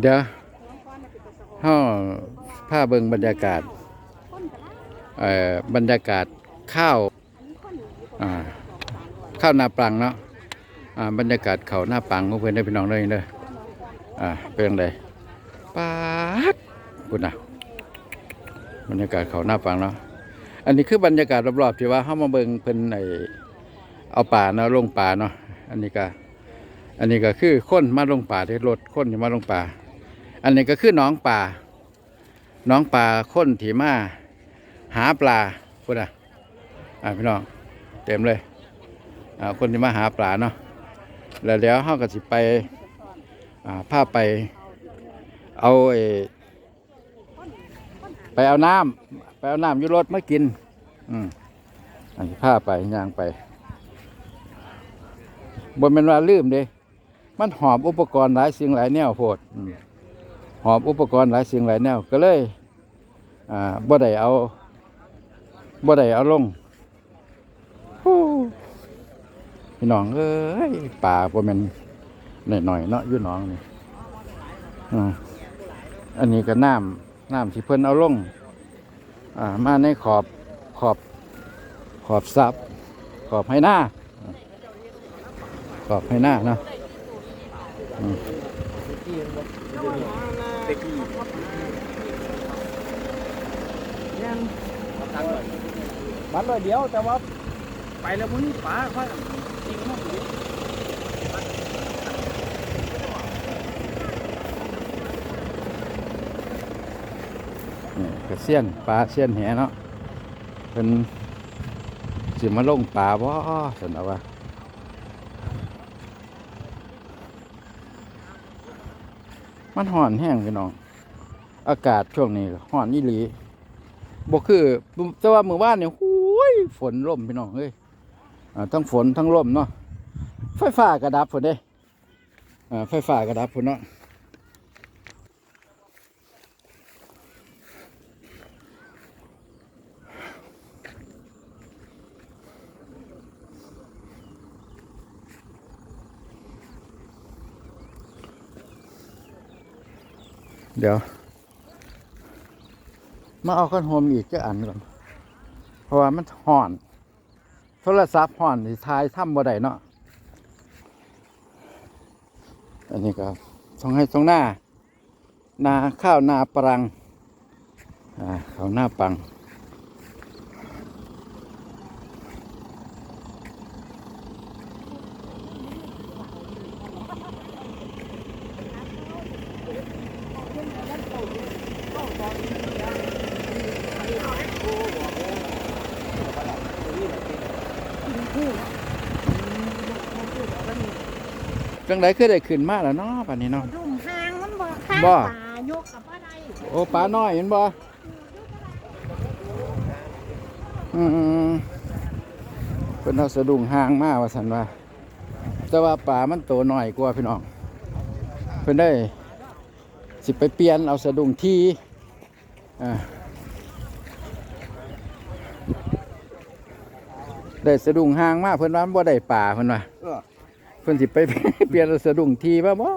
เดี๋ยวเฮาพาเบิงบรรยากาศเอ่อบรรยากาศข้าวอ่าข้าวนาปลังเนาะอ่าบรรยากาศเขาหน้าปังของเพื่อนได้พี่น้องเลยเด้ออ่าเป็นจังไดปาดพุ่นะบรรยากาศเขาหน้าปังเนาะอันนี้คือบรรยากาศรอบๆที่ว่าเฮามาเบิงเพิ่นไอเอาป่าเนาะลงป่าเนาะอันนี้ก็ อันนี้ก็คือค้นมาลงป่าที่รถค้นที่มาลงป่า อันนี้ก็คือน้องป่า น้องป่าค้นที่มาหาปลาพุ่นอะอ่าพี่น้องเต็มเลยอ่าคนที่มาหาปลาเนาะแล้วเดี๋ยวเฮาก็สิไปอ่าพาไปเอาไอไปเอาน้ำไปเอาน้ำยู่รถมากิน อืมอันนี้พาไปย่างไปบนเป็นว่าลืมเด้ มันหอบอุปกรณ์หลายสิ่งหลายแนวโพดหอบอุปกรณ์หลายสิ่งหลายแนวก็เลยอ่าบ่ได้เอาบ่ได้เอาลงฮู้พี่น้องเอ้ยป่าบ่แม่นหน่อยๆเนาะอยู่หนองนี่อันนี้ก็น้ำน้ำที่เพิ่นเอาลงอ่ามาในขอบขอบขอบซับขอบให้หน้าขอบให้หน้าเนาะ บัตรร้อยเดียวแต่ว่าไปแล้วมึงป๋าค่อยจริงมากเลยนี่ก็เสี้ยนปลาเสี้ยนแหเนาะเป็นสิมาลงปลาบ่สนเอาว่า มันห่อนแห้งพี่น้อง อากาศช่วงนี้ห่อนอีหลีบอกคือแต่ว่ามื้อวานเนี่ยหูยฝนร่มพี่น้องเอ้ยอทั้งฝนทั้งร่มเนาะไฟฟ้ากระดับฝนเด้อ่าไฟฟ้ากระดับฝนเนาะ เดี๋ยว มาเอาขั้นโฮมอีกจะอันก่อน เพราะว่ามันห่อน โทรศัพท์ห่อนที่ทายถ้ำบ่ได้เนาะ อันนี้ก็ต้องให้ตรงหน้า นาข้าวนาปรัง อ่าข้าวหน้าปัง จังไดคือได้ขึ้นมาแล้วเนาะป่านนี้เนาะดุ่มหางมันบ่ข้างบ่ ป่ายกกับอะไรโอ้ปลาน้อยเห็นบ่อืมเพิ่นเอาสะดุ้งห่างมาว่าซั่นว่า แต่ว่าปลามันโตน้อยกว่าพี่น้องเพิ่นได้สิไปเปลี่ยนเอาสะดุ้งที่อ่าได้สะดุ้งห่างมาเพิ่นว่ามันบ่ได้ปลาเพิ่นว่าเออ เพิ่นสิไป เปลี่ยนเอาสะดุ้งที่าบ่